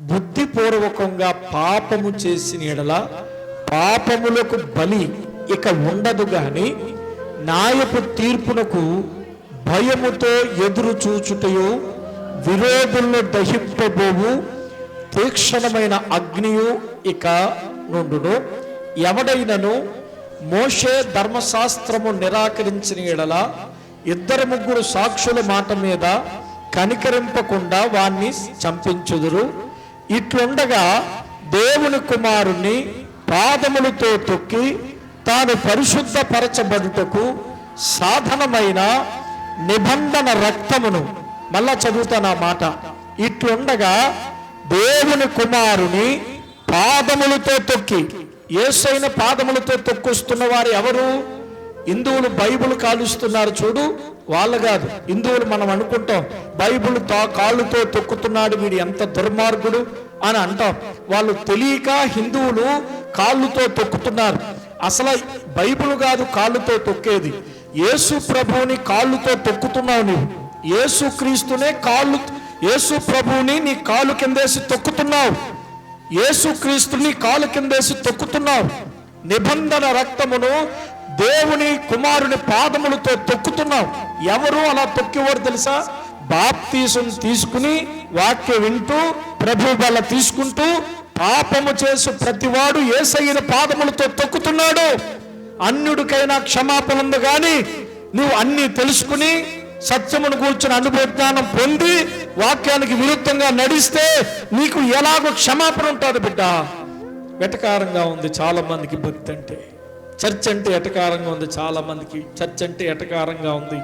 బుద్ధిపూర్వకంగా పాపము చేసిన ఎడల పాపములకు బలి ఇక ఉండదు గాని నాయపు తీర్పునకు భయముతో ఎదురు చూచుటయు విరోధులను దహింపబోవు తీక్షణమైన అగ్నియు ఇక నుండును. ఎవడైనను మోషే ధర్మశాస్త్రము నిరాకరించిన ఎడల ఇద్దరు ముగ్గురు సాక్షుల మాట మీద కనికరింపకుండా వాణ్ణి చంపించుదురు. ఇట్లుండగా దేవుని కుమారుణ్ణి పాదములతో తొక్కి తాను పరిశుద్ధపరచబడుటకు సాధనమైన నిబంధన రక్తమును. మళ్ళా చదువుతాను ఆ మాట. ఇట్లుండగా దేవుని కుమారుని పాదములతో తొక్కి. ఏసైన పాదములతో తొక్కుస్తున్న వారు ఎవరు? హిందువులు బైబిల్ కాలుస్తున్నారు చూడు వాళ్ళు కాదు హిందువులు మనం అనుకుంటాం బైబిల్ తా కాళ్ళుతో తొక్కుతున్నాడు వీడు ఎంత దుర్మార్గుడు అని అంటాం. వాళ్ళు తెలియక హిందువులు కాళ్ళుతో తొక్కుతున్నారు. అసలు బైబిల్ కాదు కాళ్ళుతో తొక్కేది. యేసు ప్రభువుని కాళ్ళుతో తొక్కుతున్నావు నువ్వు యేసు క్రీస్తునే కాళ్ళు యేసు ప్రభువుని నీ కాలు కిందేసి తొక్కుతున్నావు. యేసు క్రీస్తుని కాలు కిందేసి తొక్కుతున్నావు. నిబంధన రక్తమును దేవుని కుమారుని పాదములతో తొక్కుతున్నావు ఎవరు అలా తొక్కేవారు తెలుసా? బాప్తీసం తీసుకుని వాక్య వింటూ ప్రభు బల తీసుకుంటూ పాపము చేసు ప్రతివాడు ఏసైన పాదములతో తొక్కుతున్నాడు. అన్యుడికైనా క్షమాపణ ఉంది కానీ నువ్వు అన్ని తెలుసుకుని సత్యమును కూర్చుని అనుభవజ్ఞానం పొంది వాక్యానికి విరుద్ధంగా నడిస్తే నీకు ఎలాగో క్షమాపణ ఉంటుంది బిడ్డ. వెటకారంగా ఉంది చాలా మందికి భక్తి అంటే. చర్చ్ అంటే ఎటకారంగా ఉంది చాలా మందికి చర్చ్ అంటే ఎటకారంగా ఉంది.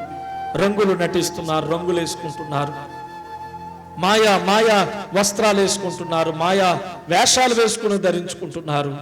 రంగులు నటిస్తున్నారు రంగులు వేసుకుంటున్నారు. మాయా మాయా వస్త్రాలు వేసుకుంటున్నారు మాయా వేషాలు వేసుకుని ధరించుకుంటున్నారు.